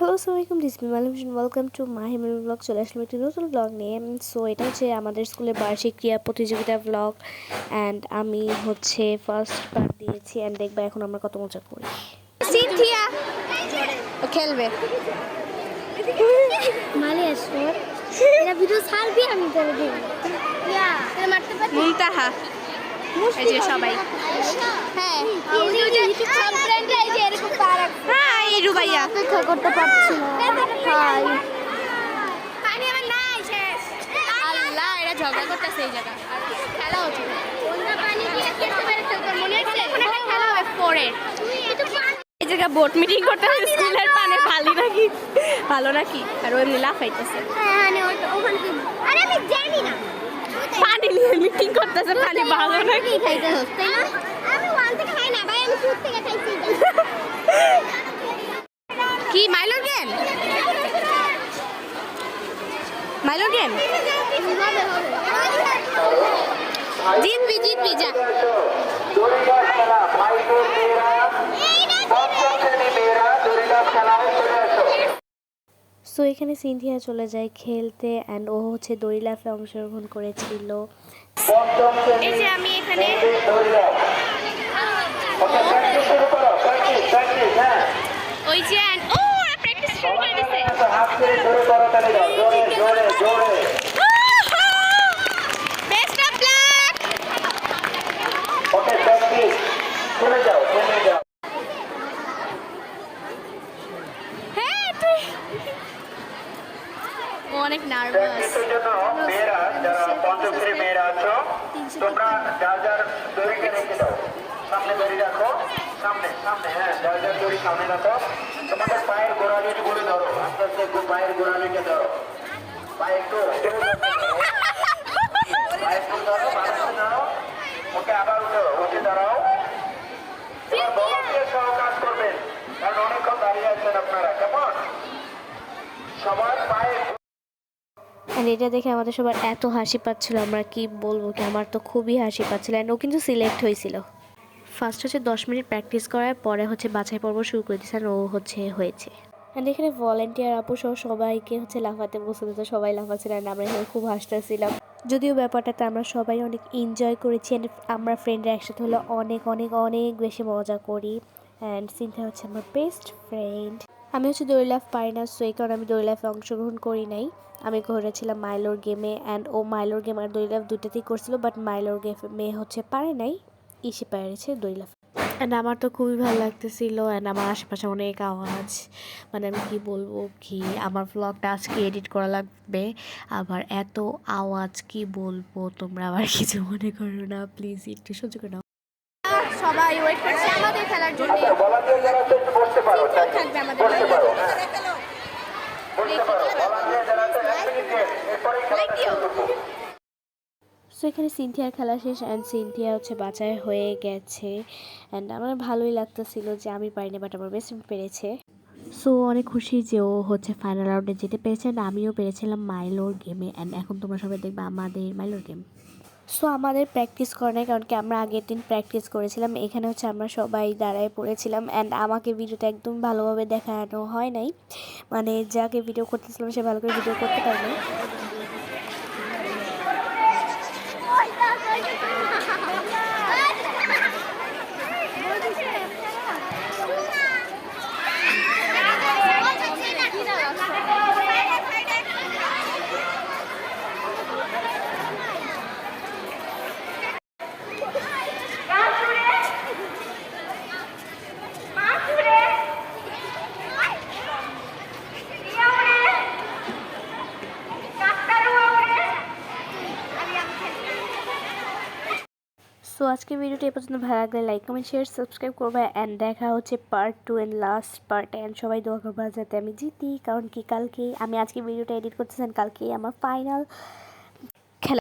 Hello আসসালামাইকুম ডিসমি মালুম ওয়েলকাম টু মাই হেমেল ব্লগ চলে আসলাম একটি নতুন ব্লগ নিয়ে। সো এটা হচ্ছে আমাদের স্কুলের বার্ষিক ক্রিয়া প্রতিযোগিতা ব্লগ অ্যান্ড আমি হচ্ছে ফার্স্ট পার্ট দিয়েছি অ্যান্ড দেখবা এখন আমরা কত মজা করি। সিনথিয়া! খেলবে। মালে আসো এটা ভিডিও ছাড়বি আমি করে দেব মারতে এই যে সবাই। হ্যাঁ সব ফ্রেন্ডরা এই যে এরকম পা রাখছে রুবাইয়া অপেক্ষা করতে পারছি আল্লাহ এরা ঝগড়া করতেছে এই জায়গা খেলা হচ্ছে মনে খেলা হবে পরে এই জায়গায় বোর্ড মিটিং করতে হবে স্কুলের পানে ভালো নাকি? ভালো নাকি? আর ওই লাফাইতেছে। হ্যাঁ হ্যাঁ আরে আমি জানি না। পানি নিয়ে মিটিং করতেছে পানি ভালো নাকি? খাইতে হচ্ছে? না? আমি ওয়ান থেকে খাই না ভাই আমি থেকে খাইছি। কি মাইলোর গেম মাইলোর গেম জিতবি জিতবি যা। সো এখানে সিনথিয়া চলে যায় খেলতে অ্যান্ড ও হচ্ছে দড়ি লাফে অংশগ্রহণ করেছিল। এই যে আমি এখানে মেয়েদের দড়িগাছ ওকে প্র্যাকটিস শুরু করো প্র্যাকটিস প্র্যাকটিস হ্যাঁ ওই যে ও প্র্যাকটিস শুরু করে দিছে হাত ছেড়ে জোরে করো তালি দাও জোরে জোরে জোরে best of luck okay practice চলে যাও চলে যাও হ্যাঁ তুই ও অনেক নার্ভাস প্র্যাকটিসের জন্য মেয়েরা যারা পঞ্চম শ্রেণি মেয়েরা আছো তোমরা যার যার দড়িকে রেখে দাও সামনে দড়ি রাখো। সামনে সামনে হ্যাঁ যার যার দড়ি সামনে রাখো। তোমাদের পায়ের গোড়ালিটি বলে ধরো। আস্তে আস্তে পায়ের গোড়ালিকে ধরো। পায়ে একটু। পায়ে একটু ধরো মানুষকে ধরো ওকে আবার উঠো উঠে দাঁড়াও। এবার সহ কাজ করবেন। কারণ অনেকক্ষণ দাঁড়িয়ে আছেন আপনারা। কেমন? সবার পায়ে অ্যান্ড এটা দেখে আমাদের সবার এত হাসি পাচ্ছিল, আমরা কি বলব কি, আমার তো খুবই হাসি পাচ্ছিল। অ্যান্ড ও কিন্তু সিলেক্ট হয়েছিল। ফার্স্ট হচ্ছে দশ মিনিট প্র্যাকটিস করার, পরে হচ্ছে বাছাই পর্ব শুরু করে দিয়েছেন ও হচ্ছে হয়েছে। অ্যান্ড এখানে ভলেন্টিয়ার আপু সহ সবাইকে হচ্ছে লাফাতে বসে দিত সবাই লাফাচ্ছিল অ্যান্ড আমরা এখানে খুব হাসতেছিলাম। যদিও ব্যাপারটাতে আমরা সবাই অনেক এনজয় করেছি অ্যান্ড আমরা ফ্রেন্ডরা একসাথে হলে অনেক অনেক অনেক বেশি মজা করি। অ্যান্ড চিন্তা হচ্ছে আমার বেস্ট ফ্রেন্ড আমি হচ্ছে দড়ি লাফ পারি না সো এই কারণে আমি লাফে অংশগ্রহণ করি নাই। আমি ঘুরেছিলাম মাইলোর গেমে অ্যান্ড ও মাইলোর গেম আর দড়ি লাফ দুটাতেই করছিল বাট মাইলোর গেমে হচ্ছে পারে নাই, ইসে পেরেছে লাফ। অ্যান্ড আমার তো খুবই ভালো লাগতেছিল অ্যান্ড আমার আশেপাশে অনেক আওয়াজ মানে আমি কি বলব কি, আমার ব্লগটা আজকে এডিট করা লাগবে, আবার এত আওয়াজ কি বলব তোমরা আবার কিছু মনে করো না প্লিজ একটু সহ্য করে নাও। সবাই ওয়েট করছে। আমাদের খেলার জন্য থাকবে আমাদের বসতে পারো হ্যাঁ। সো এখানে সিনথিয়ার খেলা শেষ অ্যান্ড সিনথিয়া হচ্ছে বাছাই হয়ে গেছে। অ্যান্ড আমার ভালোই লাগতেছিল যে আমি পারিনি বাট আমার বেস্ট পেরেছে। সো অনেক খুশি যে ও হচ্ছে ফাইনাল রাউন্ডে যেতে পেরেছে অ্যান্ড আমিও পেরেছিলাম মাইলোর গেমে অ্যান্ড এখন তোমরা সবাই দেখবে আমাদের মাইলোর গেম সো আমাদের প্র্যাকটিস করে নাই, কারণ কি আমরা আগের দিন প্র্যাকটিস করেছিলাম। এখানে হচ্ছে আমরা সবাই দাঁড়ায় পড়েছিলাম অ্যান্ড আমাকে ভিডিওটা একদম ভালোভাবে দেখানো হয় নাই। মানে যাকে ভিডিও করতেছিলাম, সে ভালো করে ভিডিও করতে পারেনি সো আজকে ভিডিওটি এ পর্যন্ত। ভালো লাগলে লাইক কমেন্ট শেয়ার সাবস্ক্রাইব করবে। অ্যান্ড দেখা হচ্ছে part two and last part and সবাই দোয়া করব যাতে আমি জিতি, কারণ কি কালকে আমি আজকে ভিডিওটা এডিট করতেছেন কালকে আমার ফাইনাল